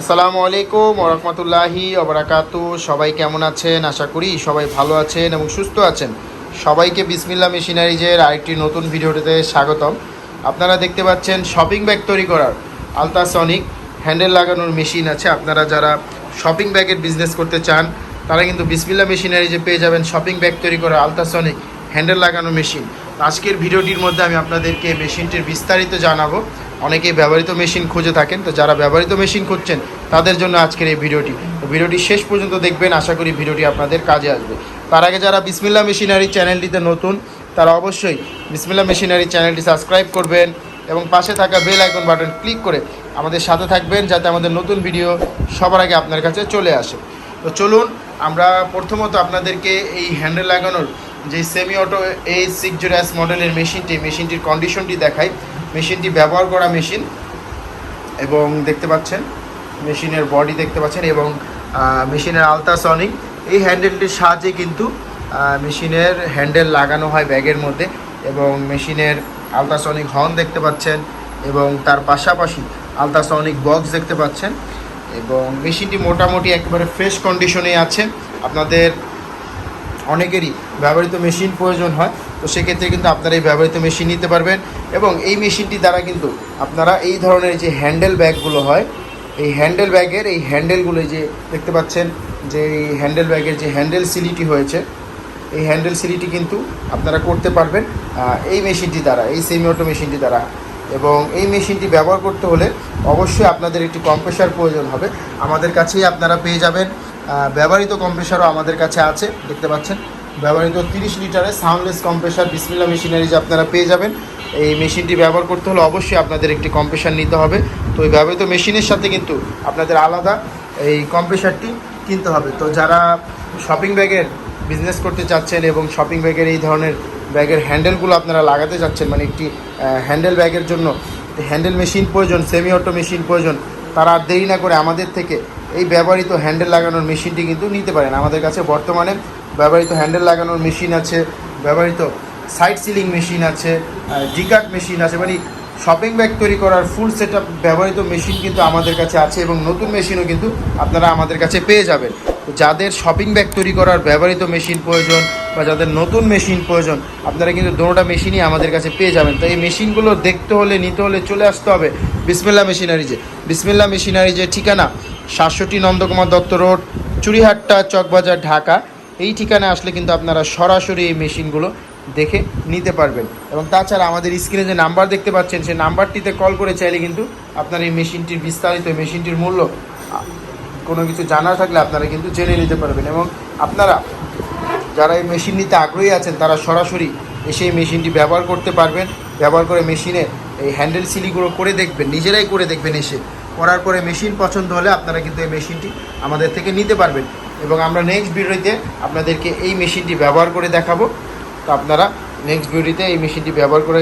আসসালামু আলাইকুম ওরহমতুল্লাহি ওবরাকাতু সবাই কেমন আছেন? আশা করি সবাই ভালো আছেন এবং সুস্থ আছেন। সবাইকে বিসমিল্লা মেশিনারিজের আরেকটি নতুন ভিডিওটিতে স্বাগতম। আপনারা দেখতে পাচ্ছেন শপিং ব্যাগ তৈরি করার আলট্রাসনিক হ্যান্ডেল লাগানোর মেশিন আছে। আপনারা যারা শপিং ব্যাগের বিজনেস করতে চান, তারা কিন্তু বিসমিল্লা মেশিনারিজে পেয়ে যাবেন শপিং ব্যাগ তৈরি করা আলট্রাসনিক হ্যান্ডেল লাগানো মেশিন। আজকের ভিডিওটির মধ্যে আমি আপনাদেরকে মেশিনটির বিস্তারিত জানাব। অনেকেই ব্যবহৃত মেশিন খুঁজে থাকেন। তো যারা ব্যবহৃত মেশিন খুঁজছেন, তাদের জন্য আজকের এই ভিডিওটি। তো ভিডিওটি শেষ পর্যন্ত দেখবেন, আশা করি ভিডিওটি আপনাদের কাজে আসবে। তার আগে যারা বিসমিল্লা মেশিনারি চ্যানেলটিতে নতুন, তারা অবশ্যই বিসমিল্লা মেশিনারি চ্যানেলটি সাবস্ক্রাইব করবেন এবং পাশে থাকা বেল আইকন বাটন ক্লিক করে আমাদের সাথে থাকবেন, যাতে আমাদের নতুন ভিডিও সবার আগে আপনার কাছে চলে আসে। তো চলুন, আমরা প্রথমত আপনাদেরকে এই হ্যান্ডেল লাগানোর যে সেমি অটো এই সিক্স জিরো মডেলের মেশিনটি, মেশিনটির কন্ডিশনটি দেখাই। মেশিনটি ব্যবহার করা মেশিন এবং দেখতে পাচ্ছেন, মেশিনের বডি দেখতে পাচ্ছেন এবং মেশিনের আলট্রাসনিক। এই হ্যান্ডেলটির সাহায্যে কিন্তু মেশিনের হ্যান্ডেল লাগানো হয় ব্যাগের মধ্যে এবং মেশিনের আলট্রাসনিক হর্ন দেখতে পাচ্ছেন এবং তার পাশাপাশি আলট্রাসনিক বক্স দেখতে পাচ্ছেন এবং মেশিনটি মোটামুটি একেবারে ফ্রেশ কন্ডিশনে আছে। আপনাদের অনেকেরই ব্যবহৃত মেশিন প্রয়োজন হয়। তো সেক্ষেত্রে কিন্তু আপনারা এই ব্যবহৃত মেশিন নিতে পারবেন এবং এই মেশিনটি দ্বারা কিন্তু আপনারা এই ধরনের যে হ্যান্ডেল ব্যাগগুলো হয়, এই হ্যান্ডেল ব্যাগের, এই হ্যান্ডেলগুলো যে দেখতে পাচ্ছেন যে এই হ্যান্ডেল ব্যাগের যে হ্যান্ডেল সিলিটি হয়েছে, এই হ্যান্ডেল সিলিটি কিন্তু আপনারা করতে পারবেন এই মেশিনটি দ্বারা, এই সেমি অটো মেশিনটি দ্বারা। এবং এই মেশিনটি ব্যবহার করতে হলে অবশ্যই আপনাদের একটি কম্প্রেসার প্রয়োজন হবে। আমাদের কাছেই আপনারা পেয়ে যাবেন ব্যবহৃত কম্প্রেসারও আমাদের কাছে আছে, দেখতে পাচ্ছেন। ব্যবহৃত তিরিশ লিটারের সাউন্ডলেস কম্প্রেসার বিসমিল্লা মেশিনারিজ আপনারা পেয়ে যাবেন, এই মেশিনটি ব্যবহার করতে হলে অবশ্যই আপনাদের একটি কম্প্রেসার নিতে হবে। তো এই ব্যবহৃত মেশিনের সাথে কিন্তু আপনাদের আলাদা এই কম্প্রেসারটি কিনতে হবে। তো যারা শপিং ব্যাগের বিজনেস করতে চাচ্ছেন এবং শপিং ব্যাগের এই ধরনের ব্যাগের হ্যান্ডেলগুলো আপনারা লাগাতে চাচ্ছেন মানে একটি হ্যান্ডেল ব্যাগের জন্য হ্যান্ডেল মেশিন প্রয়োজন সেমি অটো মেশিন প্রয়োজন, তারা আর দেরি না করে আমাদের থেকে এই ব্যবহৃত হ্যান্ডেল লাগানোর মেশিনটি কিন্তু নিতে পারেন। আমাদের কাছে বর্তমানে ব্যবহৃত হ্যান্ডেল লাগানোর মেশিন আছে, ব্যবহৃত সাইড সিলিং মেশিন আছে ডিকাট মেশিন আছে মানে শপিং ব্যাগ তৈরি করার ফুল সেট ব্যবহৃত মেশিন কিন্তু আমাদের কাছে আছে এবং নতুন মেশিনও কিন্তু আপনারা আমাদের কাছে পেয়ে যাবেন। যাদের শপিং ব্যাগ তৈরি করার ব্যবহৃত মেশিন প্রয়োজন বা যাদের নতুন মেশিন প্রয়োজন, আপনারা কিন্তু দুটোটা মেশিনই আমাদের কাছে পেয়ে যাবেন। তো এই মেশিনগুলো দেখতে হলে, নিতে হলে চলে আসতে হবে বিসমিল্লা মেশিনারিজে। বিসমিল্লা মেশিনারিজের ঠিকানা সাতষট্টি নন্দকুমার দত্ত রোড চুরিহাট্টা চকবাজার, ঢাকা। এই ঠিকানায় আসলে কিন্তু আপনারা সরাসরি এই মেশিনগুলো দেখে নিতে পারবেন। এবং তাছাড়া আমাদের স্ক্রিনে যে নাম্বার দেখতে পাচ্ছেন, সেই নাম্বারটিতে কল করে চাইলে কিন্তু আপনার এই মেশিনটির বিস্তারিত মেশিনটির মূল্য, কোনো কিছু জানার থাকলে আপনারা কিন্তু জেনে নিতে পারবেন। এবং আপনারা যারা এই মেশিন নিতে আগ্রহী আছেন, তারা সরাসরি এসে এই মেশিনটি ব্যবহার করতে পারবেন। ব্যবহার করে মেশিনে এই হ্যান্ডেল সিলিগুলো করে দেখবেন, নিজেরাই করে দেখবেন এসে। করার পরে মেশিন পছন্দ হলে আপনারা কিন্তু এই মেশিনটি আমাদের থেকে নিতে পারবেন। এবং আমরা নেক্সট ভিডিওতে আপনাদেরকে এই মেশিনটি ব্যবহার করে দেখাবো। তো আপনারা নেক্সট ভিডিওতে এই মেশিনটি ব্যবহার করে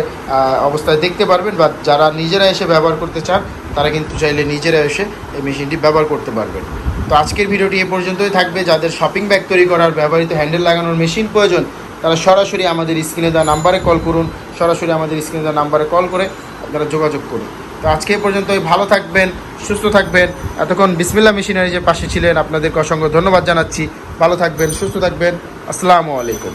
অবস্থায় দেখতে পারবেন বা যারা নিজেরা এসে ব্যবহার করতে চান, তারা কিন্তু চাইলে নিজেরা এসে এই মেশিনটি ব্যবহার করতে পারবেন। তো আজকের ভিডিওটি এ পর্যন্তই থাকবে। যাদের শপিং ব্যাগ তৈরি করার, ব্যবহৃত হ্যান্ডেল লাগানোর মেশিন প্রয়োজন, তারা সরাসরি আমাদের স্ক্রিনে দেওয়া নাম্বারে কল করুন। সরাসরি আমাদের স্ক্রিনে দেওয়া নাম্বারে কল করে আপনারা যোগাযোগ করুন। তো আজকে পর্যন্ত ভালো থাকবেন, সুস্থ থাকবেন। এতক্ষণ বিসমিল্লা মেশিনারি যে পাশে ছিলেন, আপনাদেরকে অসংখ্য ধন্যবাদ জানাচ্ছি। ভালো থাকবেন, সুস্থ থাকবেন। আসসালামু আলাইকুম।